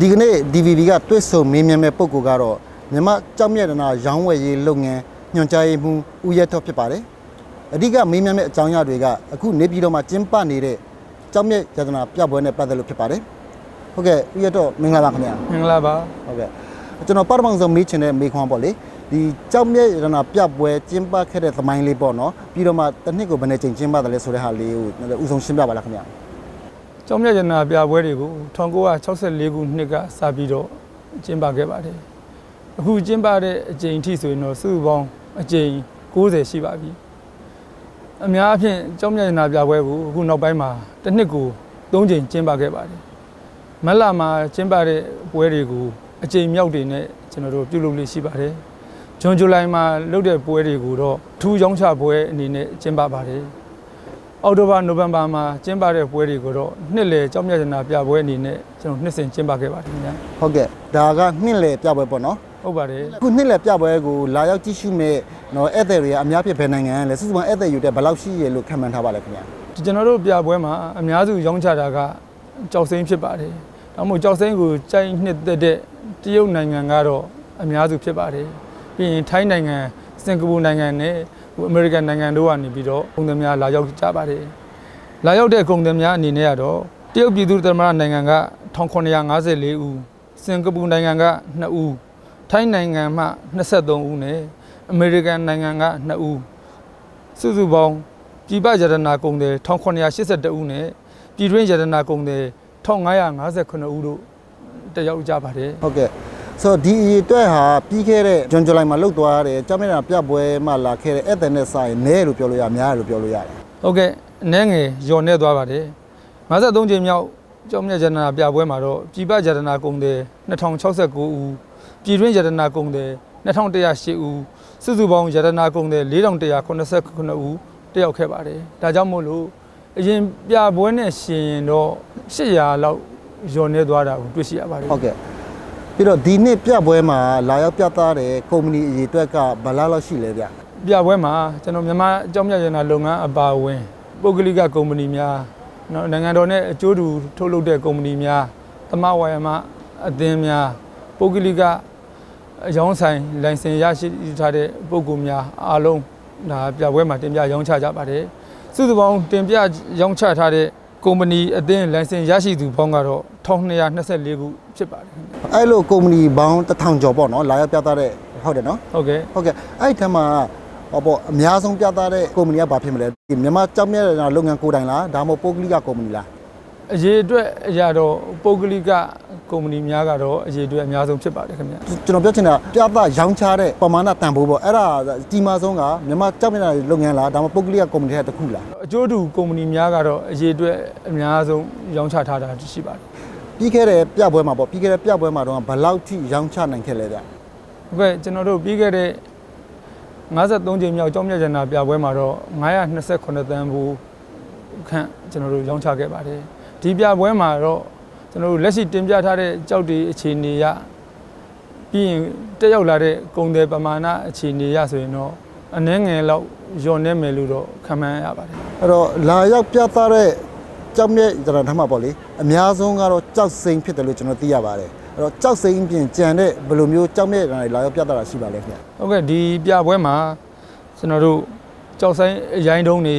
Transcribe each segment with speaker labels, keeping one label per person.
Speaker 1: ဒီကနေ့ DVB ကတွစ်ဆုံမင်းမြတ်မဲ့ပုံကိုကတော့မြမကြောက်မြတ်ဒနာရောင်းဝယ်ရေးလုပ်ငန်းညွှန်ကြားရေးမှူးဦးရဲထော့ဖြစ်ပါတယ်အဓိကမင်းမြတ်မဲ့အကြောင်းအရာတွေကအခုနေပြည်တော်မှာကျင်းပနေတဲ့ကြောက်မြတ်ယတနာပြပွဲနဲ့ပတ်သက်လို့ဖြစ်ပါတယ်ဟုတ်ကဲ့ဦးရဲထော့မင်္ဂလာပါခင်ဗျာ
Speaker 2: မင်္ဂလာပါ
Speaker 1: ဟုတ်ကဲ့ကျွန်တော်ပထမဆုံးမေးချင်တဲ့မေးခွန်းပေါ့လေဒီကြောက်မြတ်ရတနာပြပွဲကျင်းပခဲ့တဲ့သမိုင်းလေးပေါ့နော်ပြီးတော့မှတစ်နှစ်ကိုဘယ်နဲ့ချိန်ကျင်းပတယ်လဲဆိုတဲ့ဟာလေးကိုဥဆုံးရှင်းပြပါလားခင်ဗျာ
Speaker 2: ကျောင်းမြတ်ရနာပြပွဲတွေကို1964ခုနှစ်ကစပြီးတော့ကျင်းပခဲ့ပါတယ်အခုကျင်းပတဲ့အကြိမ်အထိဆိုရင်တော့စုစုပေါင်းအကြိမ်90ရှိပါပြီအများအဖြင့်ကျောင်းမြတ်ရနာပြပွဲကိုအခုနောက်ပိုင်းမှာတစ်နှစ်ကို3ကြိမ်ကျင်းပခဲ့ပါတယ်မက်လာမှာကျင်းပတဲ့ပွဲတွေကိုအကြိမ်မြောက်တွေနဲ့ကျွန်တော်တို့ပြုလုပ်လို့ရှိပါတယ်ဂျွန်ဇူလိုင်မှာလုပ်တဲ့ပွဲတွေကိုတော့ထူးရောင်းချပွဲအနေနဲ့ကျင်းပပါတယ် အောက်တိုဘာနိုဝင်ဘာမှာကျင်းပတဲ့ပွဲတွေကိုတော့နှစ်လေကြောက်မြတ်ရနာပြပွဲအနေနဲ့ကျွန်တော်နှစ်စဉ်ကျင်းပခဲ့ပါတယ်ခင်ဗျာ
Speaker 1: ဟုတ်ကဲ့ဒါကနှစ်လေပြပွဲပေါ့နော်
Speaker 2: ဟုတ်ပါတယ်
Speaker 1: အခုနှစ်လက်ပြပွဲကိုလာရောက်ကြည့်ရှုမဲ့နော်ဧည့်သည်တွေကအများဖြစ်ဘယ်နိုင်ငံလဲစုစုပေါင်းဧည့်သည်ယူတဲ့ဘယ်လောက်ရှိရလို့ခံမှန်းထားပါလဲခင်ဗျာ
Speaker 2: ဒီကျွန်တော်တို့ပြပွဲမှာအများစုရောင်းချတာကကြောက်စိမ့်ဖြစ်ပါတယ်ဒါမှမဟုတ်ကြောက်စိမ့်ကိုကြိုက်နှစ်သက်တဲ့တရုတ်နိုင်ငံကတော့အများစုဖြစ်ပါတယ်ပြီးရင်ထိုင်းနိုင်ငံစင်ကာပူနိုင်ငံနဲ့ဟို အမေရိကန်နိုင်ငံတို့ကနေပြီးတော့ကုန်သည်များလာရောက်ကြပါတယ်လာရောက်တဲ့ကုန်သည်များအနေနဲ့ကတော့တရုတ်ပြည်သူ့သမ္မတနိုင်ငံက1954ဦးစင်ကာပူနိုင်ငံက2ဦးထိုင်းနိုင်ငံမှ23ဦးနဲ့အမေရိကန်နိုင်ငံက2ဦးစုစုပေါင်းပြည်ပရတနာကုန်တယ်1982ဦးနဲ့ပြည်တွင်းရတနာကုန်တယ်1558ဦးတို့တက်ရောက်ကြပါတယ်
Speaker 1: ဟုတ်ကဲ့ ဆိုတော့ဒီအရေးအတွက်ဟာပြီးခဲ့တဲ့ဂျွန်ဂျူလိုင်မှာလုတ်သွားတဲ့ကြောက်မြတ်နာပြပွဲမှာလာခဲ့တဲ့ဧည့်သည်နဲ့စာရင်နဲလို့ပြောလို့ရများတယ်လို့ပြောလို့ရတယ်
Speaker 2: ဟုတ်ကဲ့အနည်းငယ်ညော်နေသွားပါတယ်53ချိန်မြောက်ကျောင်းမြတ်ရတနာပြပွဲမှာတော့ပြည်ပရတနာကုန်တယ်2069ဦးပြည်တွင်းရတနာကုန်တယ်2108ဦးစုစုပေါင်းရတနာကုန်တယ်4189ဦးတက်ရောက်ခဲ့ပါတယ်ဒါကြောင့်မို့လို့အရင်ပြပွဲနဲ့ရှင်ရင်တော့800လောက်ညော်နေသွားတာကိုတွေ့ရှိရပါတယ်
Speaker 1: ဟုတ်ကဲ့ ပြီးတော့ဒီနှစ်ပြပွဲမှာလာရောက်ပြသတဲ့ကုမ္ပဏီအရေးအတွက်ကဘယ်လောက်လောက်ရှိလဲဗျ
Speaker 2: ပြပွဲမှာကျွန်တော်မြန်မာအကြောင်းမြတ်ရနာလုပ်ငန်းအပါအဝင်ပုဂ္ဂလိကကုမ္ပဏီများနော်နိုင်ငံတော်နဲ့အကျိုးတူထုတ်လုပ်တဲ့ကုမ္ပဏီများသမဝါယမအသင်းများပုဂ္ဂလိကအယောင်းဆိုင်လိုင်စင်ရရှိထားတဲ့ပုဂ္ဂိုလ်များအားလုံးဒါပြပွဲမှာတင်ပြရောင်းချကြပါတယ်စုစုပေါင်းတင်ပြရောင်းချထားတဲ့ ကုမ္ပဏီအသင်းလိုင်စင်ရရှိသူပေါင်းကတော့1224ခုဖြစ်ပါတယ်ခင်ဗျ
Speaker 1: အဲ့လိုကုမ္ပဏီပေါင်းတစ်ထောင်ကျော်ပေါ့နော်လာရောက်ပြသတဲ့ဟုတ်တယ်နော်
Speaker 2: ဟုတ်ကဲ့
Speaker 1: ဟုတ်ကဲ့အဲ့ဒီထက်မှာဟောပေါ့အများဆုံးပြသတဲ့ကုမ္ပဏီကဘာဖြစ်မလဲဒီမြန်မာကြောက်မြတ်နာလုပ်ငန်းကိုယ်တိုင်လားဒါမှမဟုတ်ပုဂ္ဂလိကကုမ္ပဏီလား
Speaker 2: အရေးအတွက်အရာတော့ပုဂ္ဂလိကကုမ္ပဏီများကတော့အရေးအတွက်အများဆုံးဖြစ်ပါတယ်ခင်ဗျ
Speaker 1: ကျွန်တော်ပြောချင်တာပြသရောင်းချတဲ့ပမာဏတန်ဖိုးပေါ့အဲ့ဒါဒီမှာဆုံးကမြန်မာကြောက်မြတ်နာလုပ်ငန်းလားဒါမှမဟုတ်ပုဂ္ဂလိကကုမ္ပဏီတဲ့တစ်ခုလား
Speaker 2: အကျိုးတူကုမ္ပဏီများကတော့အရေးအတွက်အများဆုံးရောင်းချထားတာရှိပါတယ်
Speaker 1: ပြီးခဲ့တဲ့ပြပွဲမှာပေါ့ပြီးခဲ့တဲ့ပြပွဲမှာတော့ဘယ်လောက်ထိရောင်းချနိုင်ခဲ့လဲဗျ
Speaker 2: ဟုတ်ကဲ့ကျွန်တော်တို့ပြီးခဲ့တဲ့53ချိန်မြောက်ကြောင်းမြတ်ကျန်တာပြပွဲမှာတော့928တန်းဘူးခန့်ကျွန်တော်တို့ရောင်းချခဲ့ပါတယ် ဒီပြပွဲမှာတော့ကျွန်တော်တို့လက်ရှိတင်ပြထားတဲ့ကြောက်တွေအခြေအနေရပြီးရင်တက်ရောက်လာတဲ့ကုန်တယ်ပမာဏအခြေအနေရဆိုရင်တော့အနည်းငယ်လောက်ညော်နေမယ်လို့တော့ခံမှန်းရပါတယ်
Speaker 1: အဲ့တော့လာရောက်ပြသတဲ့ကြောက်မြတ်တရံထမ်းမှာပေါ့လေအများဆုံးကတော့ကြောက်စိမ့်ဖြစ်တယ်လို့ကျွန်တော်သိရပါတယ်အဲ့တော့ကြောက်စိမ့်ပြင်ကြံတဲ့ဘယ်လိုမျိုးကြောက်မြတ်တရံတွေလာရောက်ပြသတာရှိပါလဲခင်ဗျ
Speaker 2: ဟုတ်ကဲ့ဒီပြပွဲမှာကျွန်တော်တို့ကြောက်ဆိုင်အရိုင်းတုံးတွေ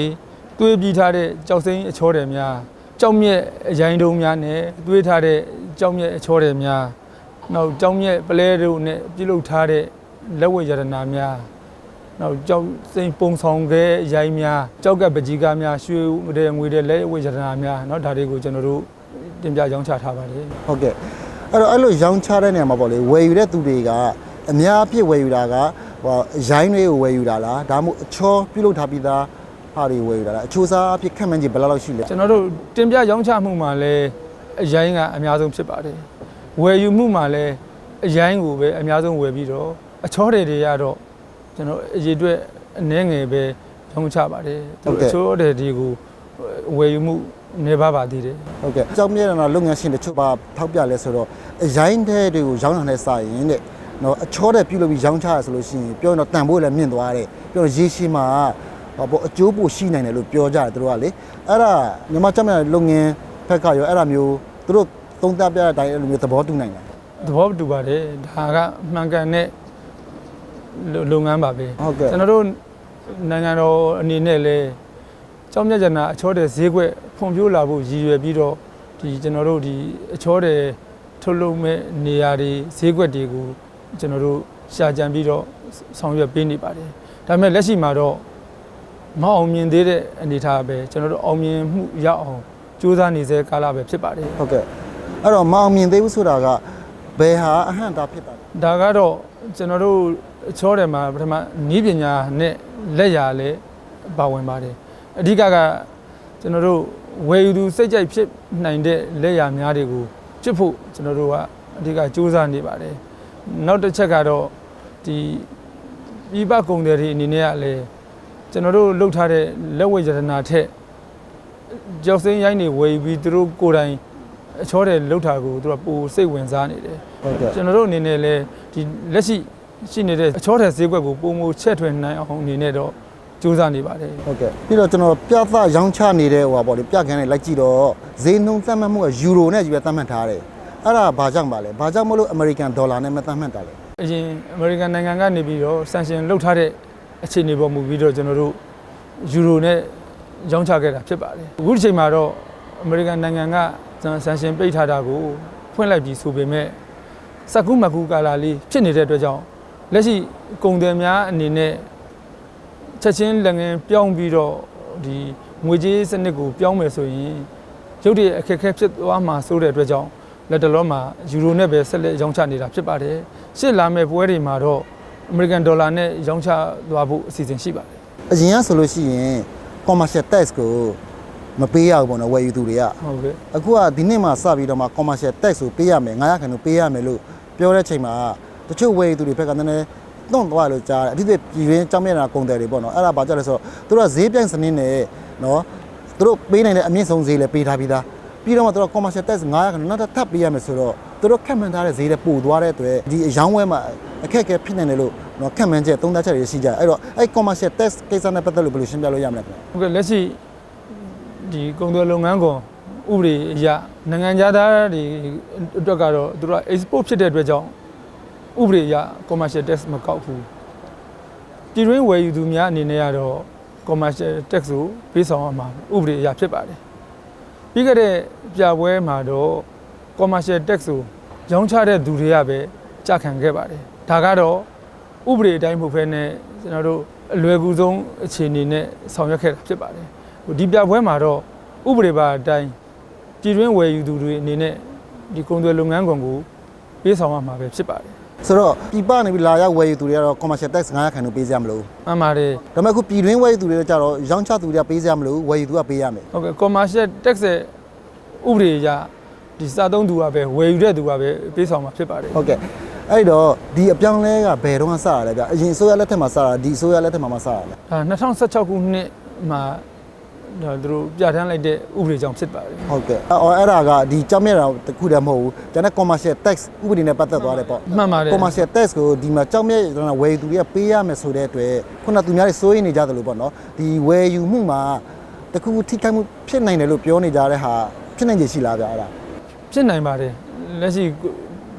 Speaker 2: သွေးပြီးထားတဲ့ကြောက်စိမ်းအချောတယ်များ ကြောက်မြက်အရိုင်းတုံးများနဲ့သွေးထားတဲ့ကြောက်မြက်အချောတယ်များနောက်ကြောက်မြက်ပလဲတို့နဲ့ပြုလုပ်ထားတဲ့လက်ဝဲရတနာများနောက်ကြောက်စိမ်းပုံဆောင်ခဲအရိုင်းများကြောက်ကပ်ပကြီးကားများရွှေတဲ့ငွေတဲ့လက်ဝဲရတနာများเนาะဒါတွေကိုကျွန်တော်တို့တင်ပြရောင်းချထားပါတယ်
Speaker 1: ဟုတ်ကဲ့အဲ့တော့အဲ့လိုရောင်းချတဲ့နေရာမှာပေါ့လေဝယ်ယူတဲ့သူတွေကအများအပြည့်ဝယ်ယူတာကဟိုရိုင်းတွေကိုဝယ်ယူတာလားဒါမှမဟုတ်အချောပြုလုပ်ထားပြီးသား ဟာတွေဝယ်ယူတာလားအချိုးစားအဖြစ်ခက်မှန်းကြည့်ဘယ်လောက်လောက်ရှိလဲ
Speaker 2: ကျွန်တော်တို့တင်ပြရောင်းချမှုမှာလည်းအရိုင်းကအများဆုံးဖြစ်ပါတယ်ဝယ်ယူမှုမှာလည်းအရိုင်းကိုပဲအများဆုံးဝယ်ပြီးတော့အချောတွေတွေကတော့ကျွန်တော်အရေးအတွက်အနည်းငယ်ပဲရောင်းချပါတယ်သူအချောတွေတွေကိုဝယ်ယူမှုနေပါပါသေးတယ်
Speaker 1: ဟုတ်ကဲ့ကြောက်မြဲတာလုပ်ငန်းရှင်တချို့ပါထောက်ပြလဲဆိုတော့အရိုင်းတဲ့တွေကိုရောင်းတာနဲ့စာရင်တဲ့နော်အချောတဲ့ပြုလုပ်ပြီးရောင်းချရဆိုလို့ရှိရင်ပြောရင်တော့တန်ဖိုးလည်းမြင့်သွားတယ်ပြောတော့ရေရှည်မှာ ဟောပေါ့အကျိုးပိုရှိနိုင်တယ်လို့ပြောကြတယ်သူတို့ကလေအဲ့ဒါမြန်မာကြောက်မြဲလုပ်ငန်းဘက်ကရောအဲ့ဒါမျိုးသူတို့သုံးသပ်ပြတဲ့အတိုင်းအဲ့လိုမျိုးသဘောတူနိုင်တယ်
Speaker 2: သဘောတူပါတယ်ဒါကမှန်ကန်တဲ့လုပ်လုပ်ငန်းပါပဲ
Speaker 1: ဟုတ်ကဲ့
Speaker 2: ကျွန်တော်တို့နိုင်ငံတော်အနေနဲ့လည်းကြောင်းမြတ်ကျနာအချောတဲ့ဈေးကွက်ဖွံ့ဖြိုးလာဖို့ရည်ရွယ်ပြီးတော့ဒီကျွန်တော်တို့ဒီအချောတဲ့ထုတ်လုပ်မဲ့နေရာတွေဈေးကွက်တွေကိုကျွန်တော်တို့ရှာကြံပြီးတော့ဆောင်ရွက်ပေးနေပါတယ်ဒါပေမဲ့လက်ရှိမှာတော့ မအောင်မြင်သေးတဲ့အနေအထားပဲကျွန်တော်တို့အောင်မြင်မှုရအောင်ကြိုးစားနေစေကာလပဲဖြစ်ပါတယ်
Speaker 1: ဟုတ်ကဲ့အဲ့တော့မအောင်မြင်သေးဘူးဆိုတာကဘယ်ဟာအဟန့်တာဖြစ်တာလဲ
Speaker 2: ဒါကတော့ကျွန်တော်တို့အချောတယ်မှာပထမနီးပညာနဲ့လက်ရာလည်းပါဝင်ပါတယ်အဓိကကကျွန်တော်တို့ဝယ်ယူသူစိတ်ကြိုက်ဖြစ်နိုင်တဲ့လက်ရာများတွေကိုချစ်ဖို့ကျွန်တော်တို့ကအဓိကစူးစမ်းနေပါတယ်နောက်တစ်ချက်ကတော့ဒီပြည်ပကုန်တယ်တွေအနေနဲ့ကလည်း ကျွန်တော်တို့လှုပ်ထားတဲ့လက်ဝဲရတနာထက်ကြောက်စင်းရိုင်းနေဝယ်ယူပြီးသူတို့ကိုယ်တိုင်အချောတယ်လှုပ်တာကိုသူတို့ကပိုစိတ်ဝင်စားနေတယ်
Speaker 1: ဟုတ်ကဲ့
Speaker 2: ကျွန်တော်တို့အနေနဲ့လည်းဒီလက်ရှိရှိနေတဲ့အချောတဲ့ဈေးကွက်ကိုပုံမချက်ထွင်နိုင်အောင်အနေနဲ့တော့စူးစမ်းနေပါတယ်
Speaker 1: ဟုတ်ကဲ့ပြီးတော့ကျွန်တော်ပြသရောင်းချနေတဲ့ဟိုပါပေါ့လေပြခန်းနဲ့လိုက်ကြည့်တော့ဈေးနှုန်းသတ်မှတ်မှုကယူရိုနဲ့ယူရသတ်မှတ်ထားတယ်အဲ့ဒါဘာကြောင့်ပါလဲဘာကြောင့်မလို့အမေရိကန်ဒေါ်လာနဲ့မသတ်မှတ်တာလဲ
Speaker 2: အရင်အမေရိကန်နိုင်ငံကနေပြီးတော့ဆန်ရှင်လှုပ်ထားတဲ့ အခြေအနေပေါ်မူပြီးတော့ကျွန်တော်တို့ယူရိုနဲ့ရောင်းချခဲ့တာဖြစ်ပါတယ်အခုဒီချိန်မှာတော့အမေရိကန်နိုင်ငံကဆန်ရှင်ပိတ်ထားတာကိုဖွင့်လိုက်ပြီးဆိုပေမဲ့စက္ကူမကူကာလာလေးဖြစ်နေတဲ့အတွက်ကြောင့်လက်ရှိကုန်တယ်များအနေနဲ့ချက်ချင်းလက်ငင်းပြောင်းပြီးတော့ဒီငွေကြေးစနစ်ကိုပြောင်းမယ်ဆိုရင်ရုပ်တရက်အခက်အခဲဖြစ်သွားမှာစိုးတဲ့အတွက်ကြောင့်လက်တလောမှာယူရိုနဲ့ပဲဆက်လက်ရောင်းချနေတာဖြစ်ပါတယ်ရှစ်လာမယ့်ပွဲတွေမှာတော့ အမေရိကန်ဒေါ်လာနဲ့ရောင်းချသွားဖို့အစီအစဉ်ရှိပါတယ်
Speaker 1: အရင်ကဆိုလို့ရှိရင် commercial tax ကိုမပေးရဘူးပေါ့နော်ဝယ်ယူသူတွေက
Speaker 2: ဟုတ်ကဲ့
Speaker 1: အခုကဒီနေ့မှစပြီးတော့မှ commercial tax ကိုပေးရမယ်900ခန့်ကိုပေးရမယ်လို့ပြောတဲ့ချိန်မှာတချို့ဝယ်ယူသူတွေဘက်ကနည်းနည်းတွန့်သွားလို့ကြားတယ်အထူးသဖြင့်ပြည်ရင်းကြောင်းမြတ်တာကုန်တယ်တွေပေါ့နော်အဲ့ဒါဘာကြောင့်လဲဆိုတော့သူတို့ကဈေးပြိုင်စနစ်နဲ့နော်သူတို့ပေးနိုင်တဲ့အမြင့်ဆုံးဈေးလည်းပေးထားပြီးသားပြီးတော့မှသူတို့ commercial tax 900ခန့်နောက်ထပ်ထပ်ပေးရမယ်ဆိုတော့သူတို့ခက်မှန်ထားတဲ့ဈေးတွေပို့သွားတဲ့အတွက်ဒီအယောင်းဝဲမှာ အခက်အခဲဖြစ်နေတယ်လို့နော်ခက်မှန်ချက်သုံးသပ်ချက်တွေရှိကြတယ်အဲ့တော့အဲ့ commercial tax ကိစ္စနဲ့ပတ်သက်လို့ဘယ်လိုရှင်းပြလို့ရမလဲခင်ဗျ
Speaker 2: ဟုတ်ကဲ့လက်ရှိဒီကုန်သွယ်လုပ်ငန်းကွန်ဥပဒေအရနိုင်ငံသားတွေအတွက်ကတော့သူတို့က export ဖြစ်တဲ့အတွက်ကြောင့်ဥပဒေအရ commercial tax မကောက်ဘူးပြည်တွင်းဝယ်ယူသူများအနေနဲ့ကတော့ commercial tax ကိုပေးဆောင်ရမှာဥပဒေအရဖြစ်ပါတယ်ပြီးခဲ့တဲ့ပြပွဲမှာတော့ commercial tax ကိုရောင်းချတဲ့သူတွေကပဲကြာခံခဲ့ပါတယ် ဒါကတော့ဥပဒေအတိုင်းမဟုတ်ဘဲနဲ့ကျွန်တော်တို့အလွယ်ကူဆုံးအခြေအနေနဲ့ဆောင်ရွက်ခဲ့တာဖြစ်ပါတယ်ဟိုဒီပြပွဲမှာတော့ဥပဒေပါအတိုင်းပြည်တွင်းဝယ်ယူသူတွေအနေနဲ့ဒီကုန်သွယ်လုပ်ငန်းကွန်ကိုပေးဆောင်ရမှာပဲဖြစ်ပါတယ်
Speaker 1: ဆိုတော့ပြည်ပနေပြီးလာရောက်ဝယ်ယူသူတွေကတော့ commercial tax 900ခန့်ကိုပေးစရာမလို
Speaker 2: မှန်ပါတယ်
Speaker 1: ဘူးဒါပေမဲ့အခုပြည်တွင်းဝယ်ယူသူတွေကြတော့ရောင်းချသူတွေကပေးစရာမလိုဘူးဝယ်ယူသူကပေးရမယ်
Speaker 2: ဟုတ်ကဲ့ commercial tax ရဲ့ဥပဒေအရဒီစားသုံးသူကပဲဝယ်ယူတဲ့သူကပဲပေးဆောင်မှာဖြစ်ပါတယ်
Speaker 1: ဟုတ်ကဲ့ အဲ့တော့ဒီအပြောင်းလဲကဘယ်တော့မှစရလဲဗျအရင်အစိုးရလက်ထက်မှာစတာဒီအစိုးရလက်ထက်မှာမှစရလဲ
Speaker 2: ဒါ2016ခုနှစ်မှာဒါသူတို့ပြဋ္ဌာန်းလိုက်တဲ့ဥပဒေကြောင့်ဖြစ်ပါတယ်
Speaker 1: ဟုတ်ကဲ့အော်အဲ့ဒါကဒီကြောက်မြတ်တာတစ်ခုတည်းမဟုတ်ဘူးကျန်တဲ့ commercial tax ဥပဒေနဲ့ပတ်သက်သွားတယ်ပေါ့
Speaker 2: မှန်ပါတယ်
Speaker 1: commercial tax ကိုဒီမှာကြောက်မြတ်တော့ဝယ်ယူသူတွေကပေးရမယ်ဆိုတဲ့အတွက်ခုနကသူများတွေစိုးရိမ်နေကြတယ်လို့ပေါ့နော်ဒီဝယ်ယူမှုမှာတခုခုထိခိုက်မှုဖြစ်နိုင်တယ်လို့ပြောနေကြတဲ့ဟာဖြစ်နိုင်ခြေရှိလားဗျအဲ့ဒါ
Speaker 2: ဖြစ်နိုင်ပါတယ်လက်ရှိ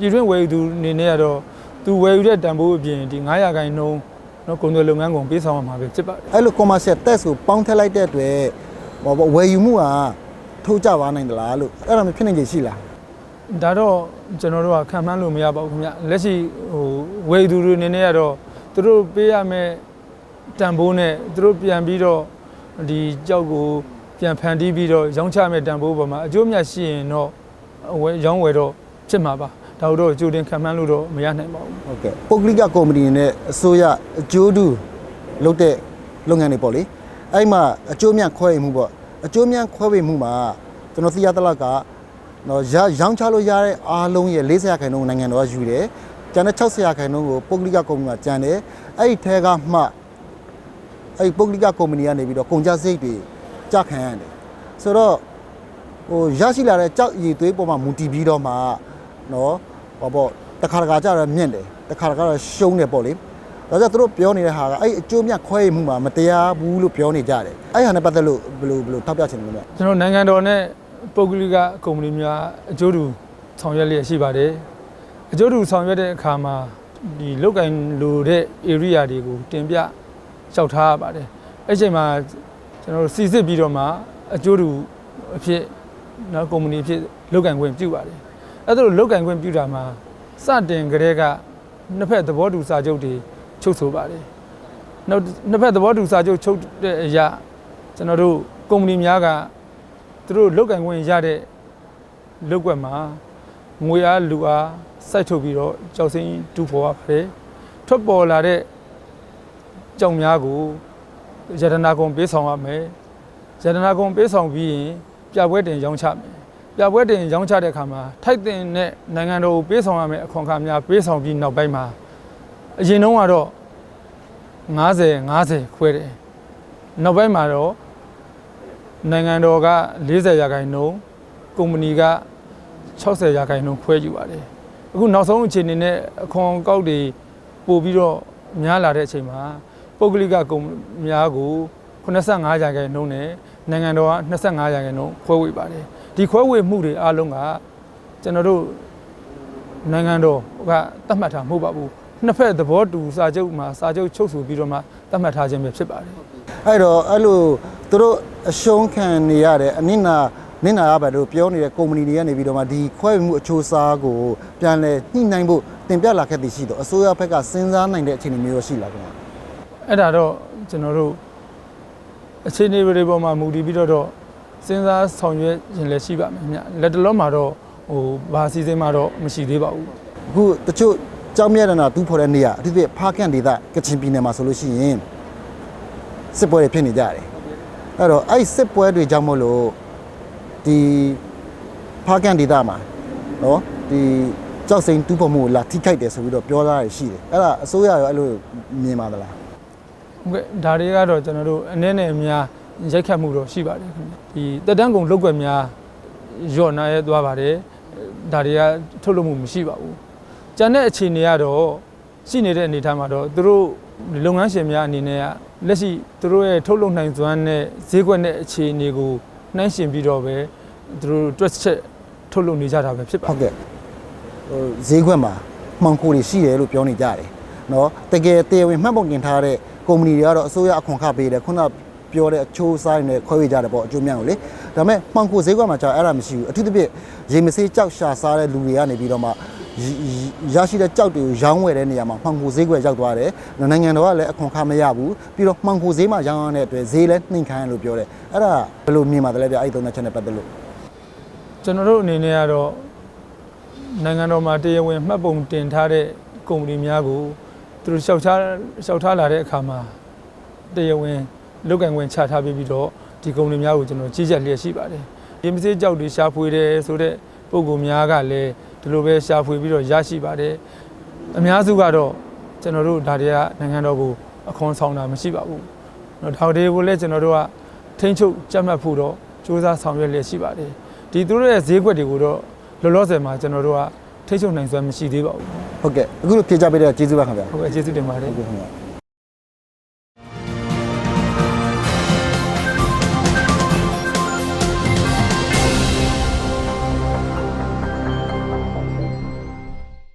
Speaker 2: ပြည်တွင်းဝယ်ယူသူအနေနဲ့ကတော့သူဝယ်ယူတဲ့တန်ဖိုးအပြင်ဒီ900ခိုင်နှုန်းနော်ကုန်သွယ်လုပ်ငန်းကုန်ပေးဆောင်ရမှာပဲဖြစ်ပါတယ်
Speaker 1: အဲ့လို commercial tax ကိုပေါင်းထည့်လိုက်တဲ့အတွက်ဟောပေါ့ဝယ်ယူမှုကထိုးကြပါနိုင်သလားလို့အဲ့ဒါမျိုးဖြစ်နိုင်ခြေရှိလား
Speaker 2: ဒါတော့ကျွန်တော်တို့ကခံမှန်းလို့မရပါဘူးခင်ဗျလက်ရှိဟိုဝယ်ယူသူတွေအနေနဲ့ကတော့သူတို့ပေးရမယ့်တန်ဖိုးနဲ့သူတို့ပြန်ပြီးတော့ဒီကြောက်ကိုပြန်ဖန်တီးပြီးတော့ရောင်းချမယ့်တန်ဖိုးပေါ်မှာအကျိုးအမြတ်ရှိရင်တော့ဝယ်ရောင်းဝယ်တော့ဖြစ်မှာပါ ဒါတို့ကြိုတင်ခံမှန်းလို့တော့မရနိုင်ပါဘူး
Speaker 1: ဟုတ်ကဲ့ပုဂ္ဂလိကကုမ္ပဏီနဲ့အစိုးရအကျိုးတူလုပ်တဲ့လုပ်ငန်းတွေပေါ့လေအဲ့မှာအကျိုးမြတ်ခွဲဝေမှုပေါ့အကျိုးမြတ်ခွဲဝေမှုမှာကျွန်တော်သိရသလောက်ကနော်ရရောင်းချလို့ရတဲ့အားလုံးရဲ့40ရာခိုင်နှုန်းနိုင်ငံတော်ကယူတယ်ကျန်တဲ့60ရာခိုင်နှုန်းကိုပုဂ္ဂလိကကုမ္ပဏီမှာကျန်တယ်အဲ့ဒီထဲကမှအဲ့ဒီပုဂ္ဂလိကကုမ္ပဏီကနေပြီးတော့ကုန်ကျစရိတ်တွေကြခံရတယ်ဆိုတော့ဟိုရရှိလာတဲ့ကြောက်ရည်သွေးပေါ်မှာမူတည်ပြီးတော့မှနော် ဟောပေါ့တစ်ခါတခါကျတော့မြင့်တယ်တစ်ခါတခါတော့ရှုံးတယ်ပေါ့လေဒါကြောင့်သူတို့ပြောနေတဲ့ဟာကအဲ့အကျိုးမြတ်ခွဲရမှုမှာမတရားဘူးလို့ပြောနေကြတယ်အဲ့ဟာနဲ့ပတ်သက်လို့ဘယ်လိုဘယ်လိုထောက်ပြချင်တယ်လဲ
Speaker 2: ကျွန်တော်နိုင်ငံတော်နဲ့ပုဂ္ဂလိကကုမ္ပဏီများအကျိုးတူဆောင်ရွက်လျက်ရှိပါတယ်အကျိုးတူဆောင်ရွက်တဲ့အခါမှာဒီလုတ်ကင်လိုတဲ့ area တွေကိုတင်ပြလျှောက်ထားရပါတယ်အဲ့ချိန်မှာကျွန်တော်တို့စီစစ်ပြီးတော့မှအကျိုးတူအဖြစ်နော်ကုမ္ပဏီအဖြစ်လုတ်ကင်ခွင့်ပြုပါတယ် အဲ့ဒါလိုလုတ်ကင်ခွင့်ပြုတာမှာစတင်ကြတဲ့ကနှစ်ဖက်သဘောတူစာချုပ်တွေချုပ်ဆိုပါတယ်နောက်နှစ်ဖက်သဘောတူစာချုပ်ချုပ်တဲ့အရာကျွန်တော်တို့ကုမ္ပဏီများကသူတို့လုတ်ကင်ခွင့်ရတဲ့လုတ်ကွက်မှာငွေအားလူအားစိုက်ထုတ်ပြီးတော့ကြောက်စင်းတူဖော်ရပါတယ်ထွက်ပေါ်လာတဲ့ကြောင်များကိုယတနာကုံပေးဆောင်ရမယ်ယတနာကုံပေးဆောင်ပြီးရင်ပြပွဲတင်ရောင်းချမယ် ပြပွဲတင်ရောင်းချတဲ့အခါမှာထိုက်တင်တဲ့နိုင်ငံတော်ကိုပေးဆောင်ရမယ်အခွန်အခါများပေးဆောင်ပြီးနောက်ပိုင်းမှာအရင်တုန်းကတော့90 50ခွဲတယ်နောက်ပိုင်းမှာတော့နိုင်ငံတော်က40ရာခိုင်နှုန်းကုမ္ပဏီက60ရာခိုင်နှုန်းခွဲယူပါတယ်အခုနောက်ဆုံးအခြေအနေနဲ့အခွန်ကောက်တွေပို့ပြီးတော့များလာတဲ့အချိန်မှာပုဂ္ဂလိကကုမ္ပဏီများကို85ရာခိုင်နှုန်းနဲ့ နိုင်ငံတော်က25ရာခိုင်နှုန်းခွဲဝေပါတယ်ဒီခွဲဝေမှုတွေအားလုံးကကျွန်တော်တို့နိုင်ငံတော်ကသတ်မှတ်တာမဟုတ်ပါဘူးနှစ်ဖက်သဘောတူစာချုပ်မှာစာချုပ်ချုပ်ဆိုပြီးတော့မှသတ်မှတ်ထားခြင်းပဲဖြစ်ပါတယ်
Speaker 1: အဲ့တော့အဲ့လိုသူတို့အရှုံးခံနေရတဲ့အနစ်နာနစ်နာရပါလို့ပြောနေတဲ့ကုမ္ပဏီတွေကနေပြီးတော့မှဒီခွဲဝေမှုအချိုးအစားကိုပြန်လဲညှိနှိုင်းဖို့တင်ပြလာခဲ့သည်ရှိတော့အစိုးရဘက်ကစဉ်းစားနိုင်တဲ့အခြေအနေမျိုးရှိလားခင်ဗျာ
Speaker 2: အဲ့ဒါတော့ကျွန်တော်တို့ အခြေအနေတွေပေါ်မှာမူတည်ပြီးတော့တော့စဉ်းစားဆောင်ရွက်ရင်လည်းရှိပါမယ်ညလက်တလုံးမှာတော့ဟိုဘာစီစဉ်မှာတော့မရှိသေးပါဘူး
Speaker 1: အခုတချို့ကြောင်းမြတ်ရနာတူးဖော်တဲ့နေရအထူးသဖြင့်ဖားကန့်ဒေသကချင်ပြည်နယ်မှာဆိုလို့ရှိရင်စစ်ပွဲတွေဖြစ်နေကြတယ်အဲ့တော့အဲ့စစ်ပွဲတွေကြောင့်မို့လို့ဒီဖားကန့်ဒေသမှာနော်ဒီကြောက်စိန်တူးဖော်မှုကိုလာထိခိုက်တယ်ဆိုပြီးတော့ပြောသားရရှိတယ်အဲ့ဒါအစိုးရရောအဲ့လိုမြင်ပါသလား
Speaker 2: ဟုတ်ကဲ့ ဒါတွေကတော့ကျွန်တော်တို့အနည်းနဲ့အများရိုက်ခတ်မှုတော့ရှိပါတယ်ခင်ဗျဒီတက်တန်းကုံလောက်ွက်များညော့နာရဲသွားပါတယ်ဒါတွေကထုတ်လို့မှုမရှိပါဘူးကျန်တဲ့အခြေအနေကတော့ရှိနေတဲ့အနေအထားမှာတော့သူတို့လုပ်ငန်းရှင်များအနေနဲ့ကလက်ရှိသူတို့ရဲ့ထုတ်လုပ်နိုင်စွမ်းနဲ့ဈေးကွက်နဲ့အခြေအနေကိုနှိုင်းယှဉ်ပြီးတော့ပဲသူတို့တွက်ချက်ထုတ်လုပ်နေကြတာပဲဖြစ်ပါ
Speaker 1: ဟုတ်ကဲ့ဟိုဈေးခွက်မှာမှန်ခိုတွေရှိတယ်လို့ပြောနေကြတယ်နော်တကယ်တရားဝင်မှတ်ပုံတင်ထားတဲ့ ကုမ္ပဏီတွေကတော့အစိုးရအခွန်ခပေးတယ်ခုနပြောတဲ့အချိုးဆိုင်နဲ့ခွဲဝေကြတယ်ပေါ့အကျိုးများကိုလေဒါပေမဲ့မှန်ခိုဈေးကွက်မှာကြာအဲ့ဒါမရှိဘူးအထူးသဖြင့်ရေမစေးကြောက်ရှာစားတဲ့လူတွေကနေပြီးတော့မှရရှိတဲ့ကြောက်တွေကိုရောင်းဝယ်တဲ့နေရာမှာမှန်ခိုဈေးကွက်ရောက်သွားတယ်နိုင်ငံတော်ကလည်းအခွန်ခမရဘူးပြီးတော့မှန်ခိုဈေးမှာရောင်းရတဲ့အတွက်ဈေးလည်းနှိမ်ခံရလို့ပြောတယ်အဲ့ဒါဘယ်လိုမြင်ပါတယ်လဲဗျအဲ့ဒီသုံးချက်နဲ့ပတ်သက်လို့
Speaker 2: ကျွန်တော်တို့အနေနဲ့ကတော့နိုင်ငံတော်မှာတရားဝင်မှတ်ပုံတင်ထားတဲ့ကုမ္ပဏီများကို သူတို့လျှောက်ထားလျှောက်ထားလာတဲ့အခါမှာတရားဝင်လုတ်ကင်ခွင့်ချထားပြီးပြီးတော့ဒီကုမ္ပဏီများကိုကျွန်တော်ကြီးကြပ်လျက်ရှိပါတယ်။ဒီမစေးကြောက်တွေရှာဖွေတယ်ဆိုတဲ့ပုံကူများကလည်းဒီလိုပဲရှာဖွေပြီးတော့ရရှိပါတယ်။အများစုကတော့ကျွန်တော်တို့ဒါတွေကနိုင်ငံတော်ကိုအခွန်ဆောင်တာမရှိပါဘူး။နော်ဒါတွေကိုလည်းကျွန်တော်တို့ကထိန်းချုပ်ကြပ်မှတ်ဖို့တော့စူးစမ်းဆောင်ရွက်လျက်ရှိပါတယ်။ဒီသူတို့ရဲ့ဈေးကွက်တွေကိုတော့လောလောဆယ်မှာကျွန်တော်တို့က ထိတ်ချုပ်နိုင်စွမ်းမရှိသေးပါဘူး
Speaker 1: ဟုတ်ကဲ့အခုလိုဖြေကြပေးတဲ့ကျေးဇူးပါခင်ဗျာ
Speaker 2: ဟုတ်ကဲ့ကျေးဇူးတင်ပါတယ်
Speaker 1: ဟုတ်ကဲ့ခင်ဗျာ